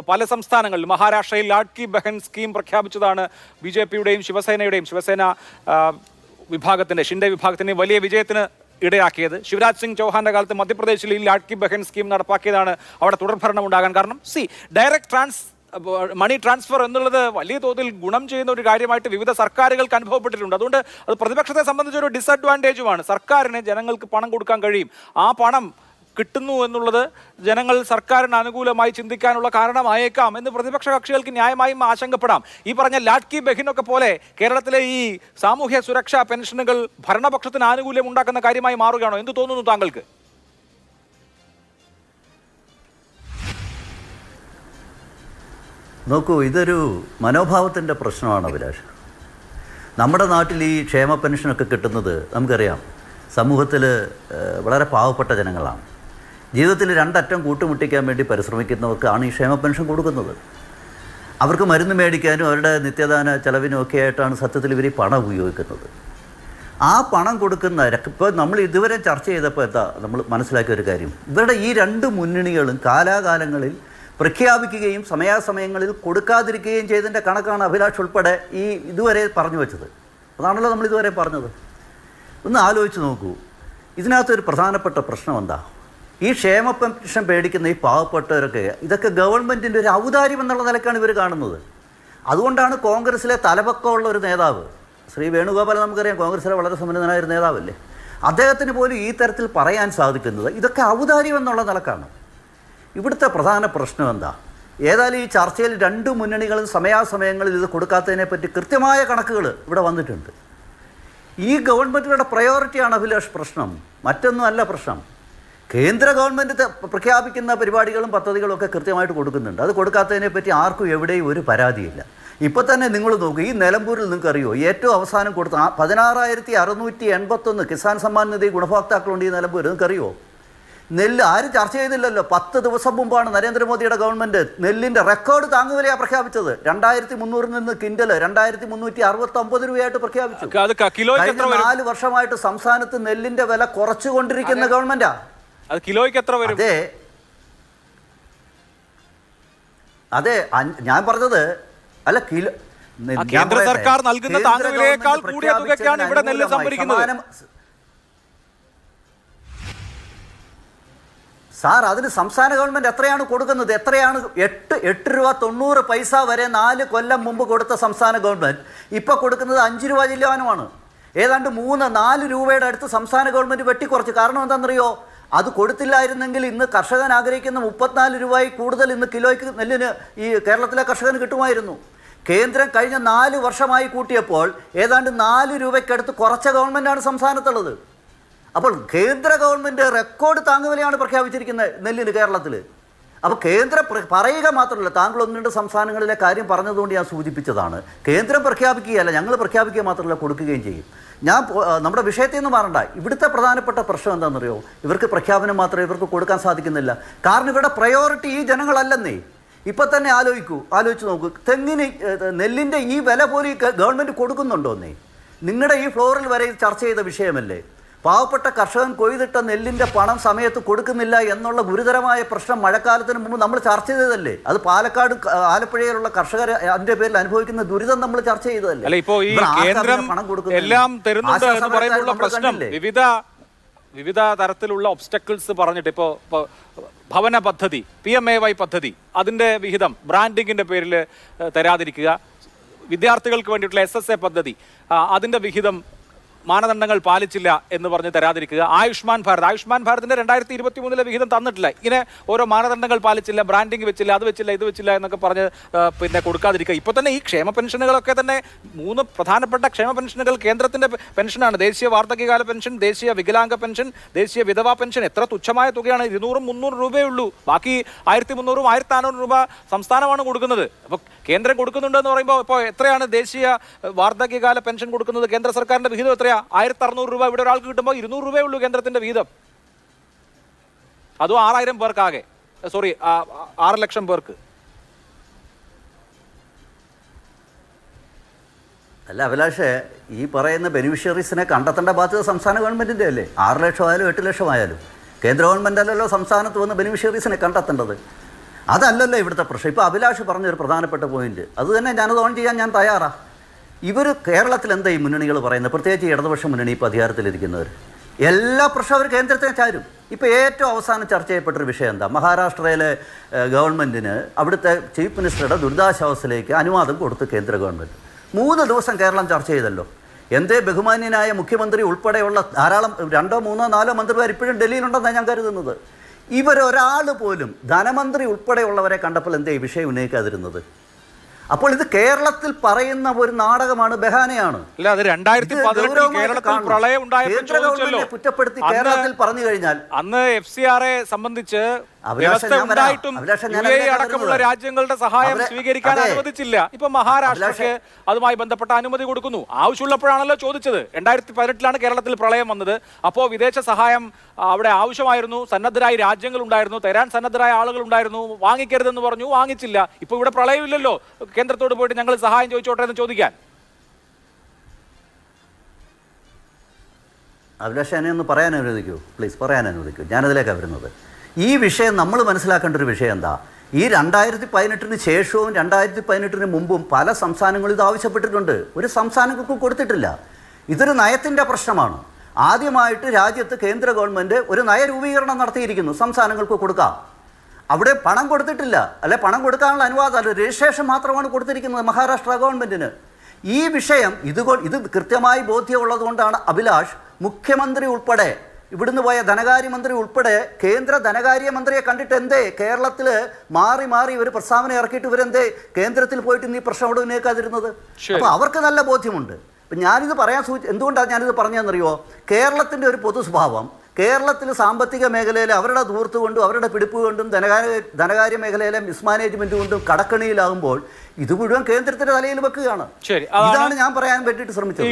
ഇപ്പൊ പല സംസ്ഥാനങ്ങളിലും മഹാരാഷ്ട്രയിൽ ലാഡ്കി ബഹൻ സ്കീം പ്രഖ്യാപിച്ചതാണ് ബി ജെ പിയുടെയും ശിവസേനയുടെയും ശിവസേന വിഭാഗത്തിന്റെ ഷിൻഡെ വിഭാഗത്തിന്റെ വലിയ വിജയത്തിന് ഇടയാക്കിയത്. ശിവരാജ് സിംഗ് ചൗഹാന്റെ കാലത്ത് മധ്യപ്രദേശിൽ ഈ ലാഡ്കി ബഹൻ സ്കീം നടപ്പാക്കിയതാണ് അവിടെ തുടർഭരണം ഉണ്ടാകാൻ കാരണം. സി ഡയറക്ട് ട്രാൻസ് മണി ട്രാൻസ്ഫർ എന്നുള്ളത് വലിയ തോതിൽ ഗുണം ചെയ്യുന്ന ഒരു കാര്യമായിട്ട് വിവിധ സർക്കാരുകൾക്ക് അനുഭവപ്പെട്ടിട്ടുണ്ട്. അതുകൊണ്ട് അത് പ്രതിപക്ഷത്തെ സംബന്ധിച്ചൊരു ഡിസഡ്വാന്റേജുമാണ് സർക്കാരിന് ജനങ്ങൾക്ക് പണം കൊടുക്കാൻ കഴിയും. ആ പണം കിട്ടുന്നു എന്നുള്ളത് ജനങ്ങൾ സർക്കാരിന് അനുകൂലമായി ചിന്തിക്കാനുള്ള കാരണമായേക്കാം എന്ന് പ്രതിപക്ഷ കക്ഷികൾക്ക് ന്യായമായും ആശങ്കപ്പെടാം. ഈ പറഞ്ഞ ലാഡ്കി ബഹിനൊക്കെ പോലെ കേരളത്തിലെ ഈ സാമൂഹ്യ സുരക്ഷാ പെൻഷനുകൾ ഭരണപക്ഷത്തിന് ആനുകൂല്യം ഉണ്ടാക്കുന്ന കാര്യമായി മാറുകയാണോ? എന്ത് തോന്നുന്നു താങ്കൾക്ക്? നോക്കൂ ഇതൊരു മനോഭാവത്തിന്റെ പ്രശ്നമാണ് അഭിലാഷ്. നമ്മുടെ നാട്ടിൽ ഈ ക്ഷേമ പെൻഷനൊക്കെ കിട്ടുന്നത് നമുക്കറിയാം. സമൂഹത്തിൽ വളരെ പാവപ്പെട്ട ജനങ്ങളാണ്. ജീവിതത്തിൽ രണ്ടറ്റം കൂട്ടുമുട്ടിക്കാൻ വേണ്ടി പരിശ്രമിക്കുന്നവർക്കാണ് ഈ ക്ഷേമ പെൻഷൻ കൊടുക്കുന്നത്. അവർക്ക് മരുന്ന് മേടിക്കാനും അവരുടെ നിത്യദാന ചെലവിനും ഒക്കെ ആയിട്ടാണ് സത്യത്തിൽ ഇവർ ഈ പണം ഉപയോഗിക്കുന്നത്. ആ പണം കൊടുക്കുന്ന ഇപ്പോൾ നമ്മൾ ഇതുവരെ ചർച്ച ചെയ്തപ്പോൾ എന്താ നമ്മൾ മനസ്സിലാക്കിയ ഒരു കാര്യം. ഇവരുടെ ഈ രണ്ട് മുന്നണികളും കാലാകാലങ്ങളിൽ പ്രഖ്യാപിക്കുകയും സമയാസമയങ്ങളിൽ കൊടുക്കാതിരിക്കുകയും ചെയ്തതിന്റെ കണക്കാണ് അഭിലാഷ് ഉൾപ്പെടെ ഈ ഇതുവരെ പറഞ്ഞു വെച്ചത്. അതാണല്ലോ നമ്മൾ ഇതുവരെ പറഞ്ഞത്. ഒന്ന് ആലോചിച്ച് നോക്കൂ. ഇതിനകത്തൊരു പ്രധാനപ്പെട്ട പ്രശ്നം എന്താ? ഈ ക്ഷേമ പെൻഷൻ പേടിക്കുന്ന ഈ പാവപ്പെട്ടവരൊക്കെ ഇതൊക്കെ ഗവൺമെന്റിന്റെ ഒരു ഔദാര്യം എന്നുള്ള നിലക്കാണ് ഇവർ കാണുന്നത്. അതുകൊണ്ടാണ് കോൺഗ്രസ്സിലെ തലപക്കമുള്ള ഒരു നേതാവ് ശ്രീ വേണുഗോപാലൻ നമുക്കറിയാം കോൺഗ്രസ്സിലെ വളരെ സമ്മതനായ ഒരു നേതാവല്ലേ അദ്ദേഹത്തിന് പോലും ഈ തരത്തിൽ പറയാൻ സാധിക്കുന്നത് ഇതൊക്കെ ഔദാര്യം എന്നുള്ള നിലക്കാണ്. ഇവിടുത്തെ പ്രധാന പ്രശ്നം എന്താ? ഏതായാലും ഈ ചർച്ചയിൽ രണ്ട് മുന്നണികളും സമയാസമയങ്ങളിൽ ഇത് കൊടുക്കാത്തതിനെ പറ്റി കൃത്യമായ കണക്കുകൾ ഇവിടെ വന്നിട്ടുണ്ട്. ഈ ഗവൺമെന്റുകളുടെ പ്രയോറിറ്റിയാണ് അഭിലാഷ് പ്രശ്നം മറ്റൊന്നും അല്ല പ്രശ്നം. കേന്ദ്ര ഗവൺമെന്റ് പ്രഖ്യാപിക്കുന്ന പരിപാടികളും പദ്ധതികളും ഒക്കെ കൃത്യമായിട്ട് കൊടുക്കുന്നുണ്ട്. അത് കൊടുക്കാത്തതിനെ പറ്റി ആർക്കും എവിടെയും ഒരു പരാതിയില്ല. ഇപ്പോൾ തന്നെ നിങ്ങൾ നോക്കൂ ഈ നിലമ്പൂരിൽ നിങ്ങൾക്ക് അറിയുമോ ഏറ്റവും അവസാനം കൊടുത്ത പതിനാറായിരത്തി അറുന്നൂറ്റി എൺപത്തൊന്ന് കിസാൻ സമ്മാൻ നിധി ഗുണഭോക്താക്കളുണ്ട് ഈ നിലമ്പൂർ നിങ്ങൾക്കറിയോ നെല്ല് ആരും ചർച്ച ചെയ്തില്ലല്ലോ. പത്ത് ദിവസം മുമ്പാണ് നരേന്ദ്രമോദിയുടെ ഗവൺമെന്റ് നെല്ലിന്റെ റെക്കോർഡ് താങ്ങുവിലയാണ് പ്രഖ്യാപിച്ചത്. രണ്ടായിരത്തി മുന്നൂറിൽ നിന്ന് കിൻഡൽ രണ്ടായിരത്തി മുന്നൂറ്റി അറുപത്തി ഒമ്പത് രൂപയായിട്ട് പ്രഖ്യാപിച്ചു കഴിഞ്ഞ നാല് വർഷമായിട്ട് സംസ്ഥാനത്ത് നെല്ലിന്റെ വില കുറച്ചുകൊണ്ടിരിക്കുന്ന ഗവൺമെന്റാ? അത് കിലോയ്ക്ക് എത്ര വരും? അതെ. അതെ ഞാൻ പറഞ്ഞത് അല്ല കിലോ കേന്ദ്ര സർക്കാർ നൽകുന്ന താങ്ങുവിലയേക്കാൾ കൂടിയ തുകയ്ക്കാണ് ഇവിടെ നെല്ല് സംഭരിക്കുന്നത്. സാർ അതിന് സംസ്ഥാന ഗവൺമെന്റ് എത്രയാണ് കൊടുക്കുന്നത്? എത്രയാണ്? എട്ട് എട്ട് രൂപ തൊണ്ണൂറ് പൈസ വരെ നാല് കൊല്ലം മുമ്പ് കൊടുത്ത സംസ്ഥാന ഗവൺമെന്റ്. ഇപ്പൊ കൊടുക്കുന്നത് അഞ്ച് രൂപ ജില്ലവാനുമാണ് ഏതാണ്ട് മൂന്ന് നാല് രൂപയുടെ അടുത്ത് സംസ്ഥാന ഗവൺമെന്റ് വെട്ടിക്കുറച്ച്. കാരണം എന്താണെന്നറിയോ? അത് കൊടുത്തില്ലായിരുന്നെങ്കിൽ ഇന്ന് കർഷകൻ ആഗ്രഹിക്കുന്ന മുപ്പത്തിനാല് രൂപയിൽ കൂടുതൽ ഇന്ന് കിലോയ്ക്ക് നെല്ലിന് ഈ കേരളത്തിലെ കർഷകന് കിട്ടുമായിരുന്നു. കേന്ദ്രം കഴിഞ്ഞ നാല് വർഷമായി കൂട്ടിയപ്പോൾ ഏതാണ്ട് നാല് രൂപയ്ക്കടുത്ത് കുറച്ച ഗവൺമെന്റാണ് സംസ്ഥാനത്തുള്ളത്. അപ്പോൾ കേന്ദ്ര ഗവൺമെന്റ് റെക്കോർഡ് താങ്ങുവിലയാണ് പ്രഖ്യാപിച്ചിരിക്കുന്നത് നെല്ലിന് കേരളത്തിൽ അപ്പോൾ കേന്ദ്ര പറയുക മാത്രമല്ല താങ്കൾ ഒന്ന് രണ്ട് സംസ്ഥാനങ്ങളിലെ കാര്യം പറഞ്ഞതുകൊണ്ട് ഞാൻ സൂചിപ്പിച്ചതാണ്. കേന്ദ്രം പ്രഖ്യാപിക്കുകയല്ല ഞങ്ങൾ പ്രഖ്യാപിക്കുക മാത്രമല്ല കൊടുക്കുകയും ചെയ്യും. ഞാൻ നമ്മുടെ വിഷയത്തിൽ നിന്ന് മാറണ്ട. ഇവിടുത്തെ പ്രധാനപ്പെട്ട പ്രശ്നം എന്താണെന്നറിയോ? ഇവർക്ക് പ്രഖ്യാപനം മാത്രമേ ഇവർക്ക് കൊടുക്കാൻ സാധിക്കുന്നില്ല. കാരണം ഇവരുടെ പ്രയോറിറ്റി ഈ ജനങ്ങളല്ലെന്നേ. ഇപ്പം തന്നെ ആലോചിക്കൂ ആലോചിച്ച് നോക്കൂ. തെങ്ങിന് നെല്ലിന്റെ ഈ വില പോലും ഗവൺമെന്റ് കൊടുക്കുന്നുണ്ടോന്നേ? നിങ്ങളുടെ ഈ ഫ്ലോറിൽ വരെ ചർച്ച ചെയ്ത വിഷയമല്ലേ? പാവപ്പെട്ട കർഷകൻ കൊയ്തിട്ട നെല്ലിന്റെ പണം സമയത്ത് കൊടുക്കുന്നില്ല എന്നുള്ള ഗുരുതരമായ പ്രശ്നം മഴക്കാലത്തിന് മുമ്പ് നമ്മൾ ചർച്ച ചെയ്തതല്ലേ? അത് പാലക്കാട് ആലപ്പുഴയിലുള്ള കർഷകർ അതിന്റെ പേരിൽ അനുഭവിക്കുന്ന ദുരിതം നമ്മൾ ചർച്ച ചെയ്തതല്ലേ? അല്ല ഇപ്പോ ഈ കേന്ദ്രം പണം കൊടുക്കുന്നത്? എല്ലാം തരുന്നുണ്ട് എന്ന് പ്രശ്നം. വിവിധ വിവിധ തരത്തിലുള്ള ഒബ്സ്റ്റക്കിൾസ് പറഞ്ഞിട്ട് ഇപ്പോൾ ഇപ്പോ ഭവന പദ്ധതി പി എം എ വൈ പദ്ധതി അതിന്റെ വിഹിതം ബ്രാൻഡിങ്ങിന്റെ പേരിൽ തരാതിരിക്കുക. വിദ്യാർത്ഥികൾക്ക് വേണ്ടിയിട്ടുള്ള എസ് എസ് എ പദ്ധതി അതിന്റെ വിഹിതം മാനദണ്ഡങ്ങൾ പാലിച്ചില്ല എന്ന് പറഞ്ഞ് തരാതിരിക്കുക. ആയുഷ്മാൻ ഭാരത്. ആയുഷ്മാൻ ഭാരതിന്റെ രണ്ടായിരത്തി ഇരുപത്തി മൂന്നിലെ വിഹിതം തന്നിട്ടില്ല. ഇങ്ങനെ ഓരോ മാനദണ്ഡങ്ങൾ പാലിച്ചില്ല ബ്രാൻഡിങ് വെച്ചില്ല അത് വെച്ചില്ല ഇത് വെച്ചില്ല എന്നൊക്കെ പറഞ്ഞ് പിന്നെ കൊടുക്കാതിരിക്കുക. ഇപ്പൊ തന്നെ ഈ ക്ഷേമ പെൻഷനുകളൊക്കെ തന്നെ മൂന്ന് പ്രധാനപ്പെട്ട ക്ഷേമ പെൻഷനുകൾ കേന്ദ്രത്തിന്റെ പെൻഷനാണ്. ദേശീയ വാർദ്ധക്യകാല പെൻഷൻ ദേശീയ വികലാംഗ പെൻഷൻ ദേശീയ വിധവാ പെൻഷൻ. എത്ര തുച്ഛമായ തുകയാണ്? ഇരുന്നൂറും മുന്നൂറ് രൂപയേ ഉള്ളൂ. ബാക്കി ആയിരത്തി മുന്നൂറും ആയിരത്തി നാനൂറ് രൂപ സംസ്ഥാനമാണ് കൊടുക്കുന്നത്. അപ്പോൾ കേന്ദ്രം കൊടുക്കുന്നുണ്ട് എന്ന് പറയുമ്പോൾ ഇപ്പോൾ എത്രയാണ് ദേശീയ വാർദ്ധക്യകാല പെൻഷൻ കൊടുക്കുന്നത്? കേന്ദ്ര സർക്കാരിന്റെ വിഹിതം എത്രയാ ആയിരത്തി അറുന്നൂറ് രൂപ ഇവിടെ ഒരാൾക്ക് കിട്ടുമ്പോൾ ഇരുന്നൂറ് രൂപയേ ഉള്ളൂ കേന്ദ്രത്തിന്റെ വീതം. അതും ആറായിരം പേർക്കാകെ. സോറി ആറ് ലക്ഷം പേർക്ക്. അല്ല അഭിലാഷേ ഈ പറയുന്ന ബെനിഫിഷ്യറീസിനെ കണ്ടെത്തേണ്ട ബാധ്യത സംസ്ഥാന ഗവൺമെന്റിന്റെ അല്ലേ? ആറ് ലക്ഷം ആയാലും എട്ട് ലക്ഷം ആയാലും. കേന്ദ്ര ഗവൺമെന്റ് അല്ലല്ലോ സംസ്ഥാനത്ത് വന്ന് ബെനിഫിഷ്യറീസിനെ കണ്ടെത്തേണ്ടത്. അതല്ലല്ലോ ഇവിടുത്തെ പ്രശ്നം. ഇപ്പോൾ അഭിലാഷ് പറഞ്ഞൊരു പ്രധാനപ്പെട്ട പോയിന്റ് അത് തന്നെ ഞാനത് ഓൺ ചെയ്യാൻ ഞാൻ തയ്യാറാ. ഇവർ കേരളത്തിൽ എന്താ ഈ മുന്നണികൾ പറയുന്നത്? പ്രത്യേകിച്ച് ഇടതുപക്ഷ മുന്നണി ഇപ്പോൾ അധികാരത്തിലിരിക്കുന്നവർ. എല്ലാ പ്രശ്നവും അവർ കേന്ദ്രത്തെ ചാരും. ഇപ്പോൾ ഏറ്റവും അവസാനം ചർച്ച ചെയ്യപ്പെട്ടൊരു വിഷയം എന്താ? മഹാരാഷ്ട്രയിലെ ഗവൺമെന്റിന് അവിടുത്തെ ചീഫ് മിനിസ്റ്ററുടെ ദുരിതാശ്വാസത്തിലേക്ക് അനുവാദം കൊടുത്തു കേന്ദ്ര ഗവൺമെന്റ് മൂന്ന് ദിവസം കേരളം ചർച്ച ചെയ്തല്ലോ. എന്തേ ബഹുമാന്യനായ മുഖ്യമന്ത്രി ഉൾപ്പെടെയുള്ള ധാരാളം രണ്ടോ മൂന്നോ നാലോ മന്ത്രിമാർ ഇപ്പോഴും ഡൽഹിയിലുണ്ടെന്നാണ് ഞാൻ കരുതുന്നത്. ഇവരൊരാൾ പോലും ധനമന്ത്രി ഉൾപ്പെടെയുള്ളവരെ കണ്ടപ്പോൾ എന്തേ ഈ വിഷയം ഉന്നയിക്കാതിരുന്നത്? അപ്പോൾ ഇത് കേരളത്തിൽ പറയുന്ന ഒരു നാടകമാണ് ബഹാനയാണ്. കേന്ദ്ര ഗവൺമെന്റിനെ കുറ്റപ്പെടുത്തി കേരളത്തിൽ പറഞ്ഞു കഴിഞ്ഞാൽ അന്ന് എഫ് സി എ സംബന്ധിച്ച് അടക്കമുള്ള. രാജ്യങ്ങളുടെ സഹായം സ്വീകരിക്കാൻ അനുവദിച്ചില്ല. ഇപ്പൊ മഹാരാഷ്ട്രക്ക് അതുമായി ബന്ധപ്പെട്ട അനുമതി കൊടുക്കുന്നു. ആവശ്യമുള്ളപ്പോഴാണല്ലോ ചോദിച്ചത്. രണ്ടായിരത്തി പതിനെട്ടിലാണ് കേരളത്തിൽ പ്രളയം വന്നത്. അപ്പോൾ വിദേശ സഹായം അവിടെ ആവശ്യമായിരുന്നു. സന്നദ്ധരായ രാജ്യങ്ങൾ ഉണ്ടായിരുന്നു. തരാൻ സന്നദ്ധരായ ആളുകൾ ഉണ്ടായിരുന്നു. വാങ്ങിക്കരുതെന്ന് പറഞ്ഞു. വാങ്ങിച്ചില്ല. ഇപ്പൊ ഇവിടെ പ്രളയമില്ലല്ലോ. കേന്ദ്രത്തോട് പോയിട്ട് ഞങ്ങൾ സഹായം ചോദിച്ചോട്ടെ എന്ന് ചോദിക്കാൻ. അഭിലാഷ് എന്നെ ഒന്ന് പറയാൻ അനുവദിക്കൂ. പ്ലീസ് പറയാൻ അനുവദിക്കൂ. ഞാനതിലേക്കാണ് വരുന്നത്. ഈ വിഷയം നമ്മൾ മനസ്സിലാക്കേണ്ട ഒരു വിഷയം എന്താ? ഈ രണ്ടായിരത്തി പതിനെട്ടിന് ശേഷവും രണ്ടായിരത്തി പതിനെട്ടിന് മുമ്പും പല സംസ്ഥാനങ്ങളും ഇത് ആവശ്യപ്പെട്ടിട്ടുണ്ട്. ഒരു സംസ്ഥാനങ്ങൾക്കും കൊടുത്തിട്ടില്ല. ഇതൊരു നയത്തിന്റെ പ്രശ്നമാണ്. ആദ്യമായിട്ട് രാജ്യത്ത് കേന്ദ്ര ഗവൺമെന്റ് ഒരു നയരൂപീകരണം നടത്തിയിരിക്കുന്നു. സംസ്ഥാനങ്ങൾക്ക് കൊടുക്കാം. അവിടെ പണം കൊടുത്തിട്ടില്ല. അല്ലെ പണം കൊടുക്കാനുള്ള അനുവാദം അല്ല രജിസ്ട്രേഷൻ മാത്രമാണ് കൊടുത്തിരിക്കുന്നത് മഹാരാഷ്ട്ര ഗവൺമെന്റിന് ഈ വിഷയം ഇത് ഇത് കൃത്യമായി ബോധ്യമുള്ളത് കൊണ്ടാണ് അഭിലാഷ് മുഖ്യമന്ത്രി ഉൾപ്പെടെ ഇവിടുന്ന് പോയ ധനകാര്യമന്ത്രി ഉൾപ്പെടെ കേന്ദ്ര ധനകാര്യമന്ത്രിയെ കണ്ടിട്ട് എന്തേ കേരളത്തിൽ മാറി മാറി ഒരു പ്രസ്താവന ഇറക്കിയിട്ട് ഇവരെന്തേ കേന്ദ്രത്തിൽ പോയിട്ട് നീ പ്രശ്നം അവിടെ ഉന്നയിക്കാതിരുന്നത്. അപ്പോൾ അവർക്ക് നല്ല ബോധ്യമുണ്ട്. അപ്പം ഞാനിത് പറയാൻ സൂചി എന്തുകൊണ്ടാണ് ഞാനിത് പറഞ്ഞതെന്നറിയോ കേരളത്തിന്റെ ഒരു പൊതു സ്വഭാവം കേരളത്തിൽ സാമ്പത്തിക മേഖലയിൽ അവരുടെ ധൂർത്ത് കൊണ്ടും അവരുടെ പിടിപ്പ് കൊണ്ടും ധനകാര്യ ധനകാര്യ മേഖലയിലെ മിസ്മാനേജ്മെന്റ് കൊണ്ടും കടക്കണിയിലാകുമ്പോൾ ഇത് മുഴുവൻ കേന്ദ്രത്തിന്റെ തലയിൽ വെക്കുകയാണ്. ശരി, ഇതാണ് ഞാൻ പറയാൻ വേണ്ടിയിട്ട് ശ്രമിച്ചത്.